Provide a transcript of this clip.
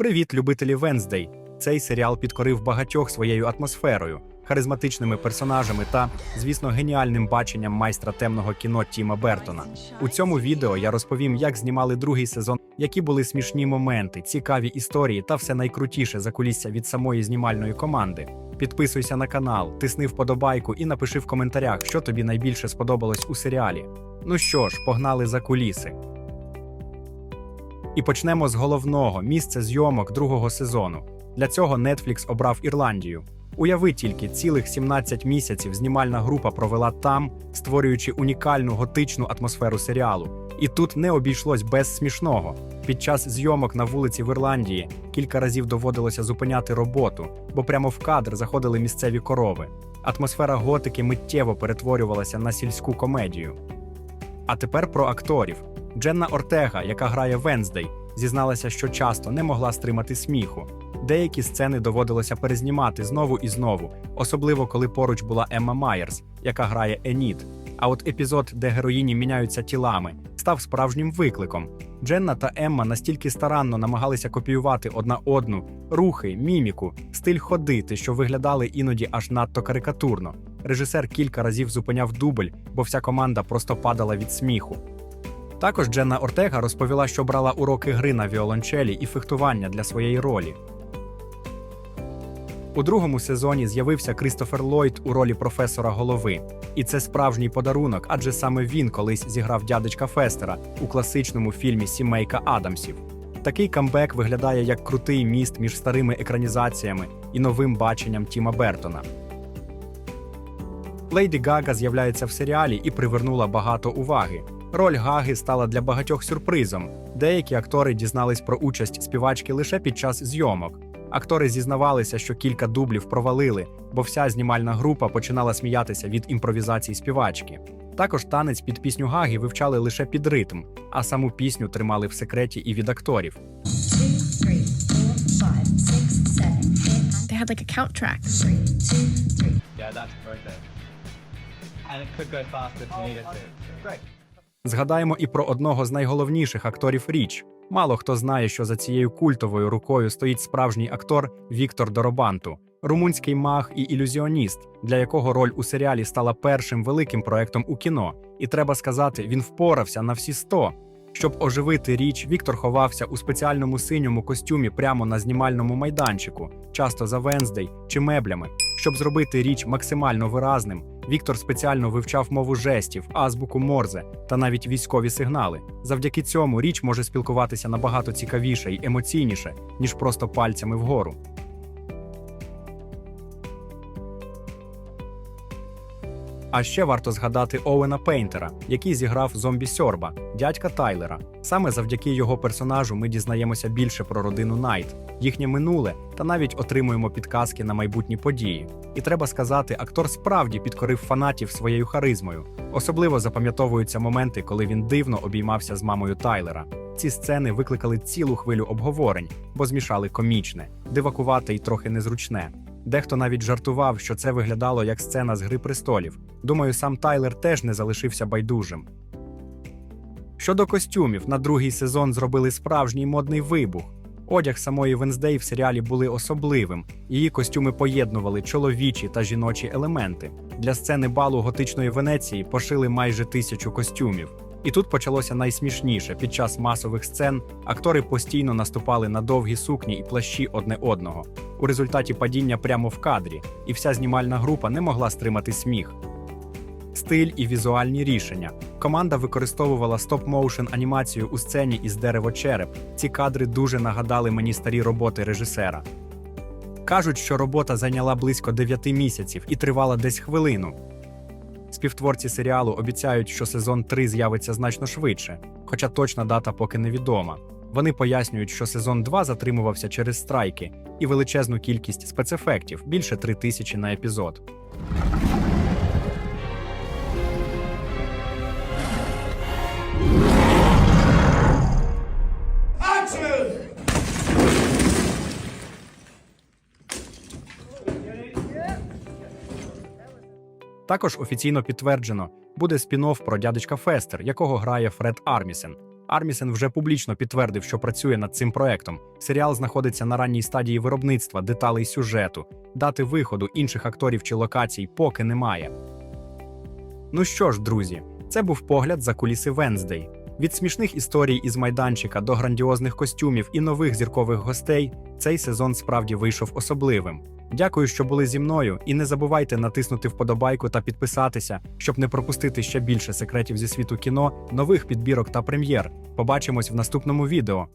Привіт, любителі Венздей! Цей серіал підкорив багатьох своєю атмосферою, харизматичними персонажами та, звісно, геніальним баченням майстра темного кіно Тіма Бертона. У цьому відео я розповім, як знімали другий сезон, які були смішні моменти, цікаві історії та все найкрутіше закулісся від самої знімальної команди. Підписуйся на канал, тисни вподобайку і напиши в коментарях, що тобі найбільше сподобалось у серіалі. Ну що ж, погнали за куліси. І почнемо з головного місця зйомок другого сезону. Для цього Netflix обрав Ірландію. Уяви тільки, цілих 17 місяців знімальна група провела там, створюючи унікальну готичну атмосферу серіалу. І тут не обійшлось без смішного. Під час зйомок на вулиці в Ірландії кілька разів доводилося зупиняти роботу, бо прямо в кадр заходили місцеві корови. Атмосфера готики миттєво перетворювалася на сільську комедію. А тепер про акторів. Дженна Ортега, яка грає Венздей, зізналася, що часто не могла стримати сміху. Деякі сцени доводилося перезнімати знову і знову, особливо коли поруч була Емма Майерс, яка грає Еніт. А от епізод, де героїні міняються тілами, став справжнім викликом. Дженна та Емма настільки старанно намагалися копіювати одна одну рухи, міміку, стиль ходити, що виглядали іноді аж надто карикатурно. Режисер кілька разів зупиняв дубль, бо вся команда просто падала від сміху. Також Дженна Ортега розповіла, що брала уроки гри на віолончелі і фехтування для своєї ролі. У другому сезоні з'явився Крістофер Ллойд у ролі професора голови. І це справжній подарунок, адже саме він колись зіграв дядечка Фестера у класичному фільмі Сімейка Адамсів. Такий камбек виглядає як крутий міст між старими екранізаціями і новим баченням Тіма Бертона. Лейді Гага з'являється в серіалі і привернула багато уваги. Роль Гаги стала для багатьох сюрпризом. Деякі актори дізнались про участь співачки лише під час зйомок. Актори зізнавалися, що кілька дублів провалили, бо вся знімальна група починала сміятися від імпровізацій співачки. Також танець під пісню Гаги вивчали лише під ритм, а саму пісню тримали в секреті і від акторів. had like a count track. three, two, three. Yeah, that's perfect. And it could go faster if you needed to. Great. Згадаємо і про одного з найголовніших акторів Річ. Мало хто знає, що за цією культовою рукою стоїть справжній актор Віктор Доробанту, румунський маг і ілюзіоніст, для якого роль у серіалі стала першим великим проектом у кіно. І треба сказати, він впорався на всі сто. Щоб оживити річ, Віктор ховався у спеціальному синьому костюмі прямо на знімальному майданчику, часто за Венздей чи меблями. Щоб зробити річ максимально виразним, Віктор спеціально вивчав мову жестів, азбуку Морзе та навіть військові сигнали. Завдяки цьому річ може спілкуватися набагато цікавіше і емоційніше, ніж просто пальцями вгору. А ще варто згадати Оуена Пейнтера, який зіграв зомбі Сьорба, дядька Тайлера. Саме завдяки його персонажу ми дізнаємося більше про родину Найт, їхнє минуле та навіть отримуємо підказки на майбутні події. І треба сказати, актор справді підкорив фанатів своєю харизмою. Особливо запам'ятовуються моменти, коли він дивно обіймався з мамою Тайлера. Ці сцени викликали цілу хвилю обговорень, бо змішали комічне, дивакувате і трохи незручне. Дехто навіть жартував, що це виглядало як сцена з Гри престолів. Думаю, сам Тайлер теж не залишився байдужим. Щодо костюмів, на другий сезон зробили справжній модний вибух. Одяг самої Венздей в серіалі були особливим. Її костюми поєднували чоловічі та жіночі елементи. Для сцени балу готичної Венеції пошили майже тисячу костюмів. І тут почалося найсмішніше. Під час масових сцен актори постійно наступали на довгі сукні і плащі одне одного. У результаті падіння прямо в кадрі, і вся знімальна група не могла стримати сміх. Стиль і візуальні рішення. Команда використовувала стоп-моушен анімацію у сцені із дерево-череп. Ці кадри дуже нагадали мені старі роботи режисера. Кажуть, що робота зайняла близько 9 місяців і тривала десь хвилину. Співтворці серіалу обіцяють, що сезон 3 з'явиться значно швидше, хоча точна дата поки невідома. Вони пояснюють, що сезон 2 затримувався через страйки і величезну кількість спецефектів більше 3 тисячі на епізод. Також офіційно підтверджено, буде спін-офф про дядечка Фестер, якого грає Фред Армісен. Армісен вже публічно підтвердив, що працює над цим проектом. Серіал знаходиться на ранній стадії виробництва, деталей сюжету, дати виходу інших акторів чи локацій поки немає. Ну що ж, друзі, це був погляд за куліси Венздей. Від смішних історій із майданчика до грандіозних костюмів і нових зіркових гостей цей сезон справді вийшов особливим. Дякую, що були зі мною, і не забувайте натиснути вподобайку та підписатися, щоб не пропустити ще більше секретів зі світу кіно, нових підбірок та прем'єр. Побачимось в наступному відео.